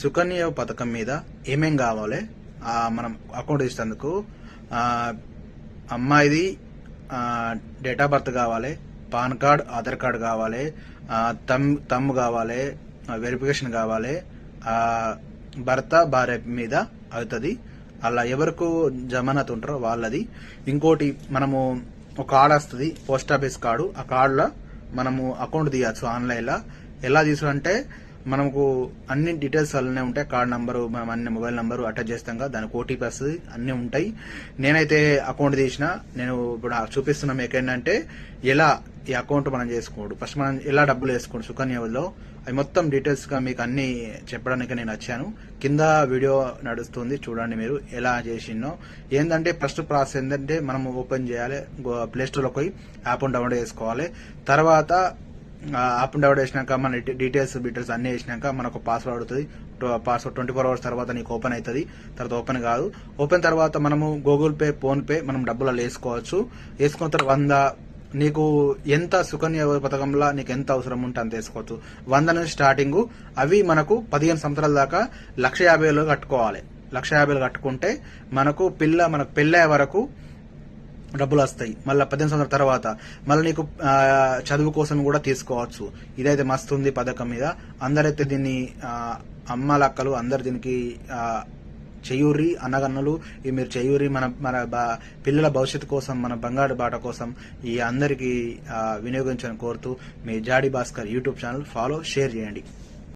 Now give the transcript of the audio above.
సుకన్య పథకం మీద ఏమేం కావాలి? మనం అకౌంట్ ఇచ్చేందుకు అమ్మాయిది డేట్ ఆఫ్ బర్త్ కావాలి పాన్ కార్డ్ ఆధార్ కార్డ్ కావాలి తమ్ తమ్ తమ్ము కావాలి వెరిఫికేషన్ కావాలి భర్త భార్య మీద అవుతుంది. అలా ఎవరికి జమానత్ ఉంటారో వాళ్ళది. ఇంకోటి మనము ఒక కార్డు వస్తుంది పోస్ట్ ఆఫీస్ కార్డు. ఆ కార్డులో మనము అకౌంట్ తీయచ్చు ఆన్లైన్లో. ఎలా తీసుకుంటే మనకు అన్ని డీటెయిల్స్ అలానే ఉంటాయి. కార్డ్ నంబరు మనం అన్ని మొబైల్ నంబరు అటాచ్ చేస్తాం కదా దానికి ఓటీపీ వస్తుంది అన్నీ ఉంటాయి. నేనైతే అకౌంట్ తీసిన నేను ఇప్పుడు ఆ మీకు ఏంటంటే ఎలా ఈ అకౌంట్ మనం చేసుకోడు. ఫస్ట్ మనం ఎలా డబ్బులు వేసుకోండి సుకన్యలో అవి మొత్తం డీటెయిల్స్గా మీకు అన్ని చెప్పడానికి నేను వచ్చాను. కింద వీడియో నడుస్తుంది చూడండి మీరు ఎలా చేసినో ఏంటంటే ఫస్ట్ ప్రాసెస్ ఏంటంటే మనం ఓపెన్ చేయాలి ప్లేస్టోర్లోకి యాప్ డౌన్లోడ్ చేసుకోవాలి. తర్వాత అప్ అండ్ డౌన్ చేసినాక మన డీటెయిల్స్ డీటెయిల్స్ అన్ని వేసినాక మనకు పాస్వర్డ్ అవుతుంది పాస్వర్డ్ ట్వంటీ ఫోర్ అవర్స్ తర్వాత నీకు ఓపెన్ అవుతుంది తర్వాత ఓపెన్ కాదు. ఓపెన్ తర్వాత మనము గూగుల్ పే ఫోన్పే మనం డబ్బులు వేసుకోవచ్చు. వేసుకున్న తర్వాత వంద నీకు ఎంత సుకన్య పథకంలో నీకు ఎంత అవసరం ఉంటే అంత వేసుకోవచ్చు. వంద నుంచి స్టార్టింగ్ అవి మనకు పదిహేను సంవత్సరాల దాకా లక్ష యాభై వేలు కట్టుకోవాలి. లక్ష యాభై వేలు కట్టుకుంటే మనకు పిల్ల మనకు పెళ్ళే వరకు డబ్బులు వస్తాయి. మళ్ళీ పద్దెనిమిది సంవత్సరాల తర్వాత మళ్ళీ నీకు చదువు కోసం కూడా తీసుకోవచ్చు. ఇదైతే మస్తు ఉంది పథకం మీద. అందరైతే దీన్ని ఆ, అమ్మల అక్కలు అందరు దీనికి చేయూరి చెయ్యూరి అన్నగన్నలు. ఈ మీరు చెయ్యూరి మన మన పిల్లల భవిష్యత్తు కోసం మన బంగారు బాట కోసం ఈ అందరికీ వినియోగించాలని కోరుతూ మీ Jadi Bhaskar YouTube channel follow share చేయండి.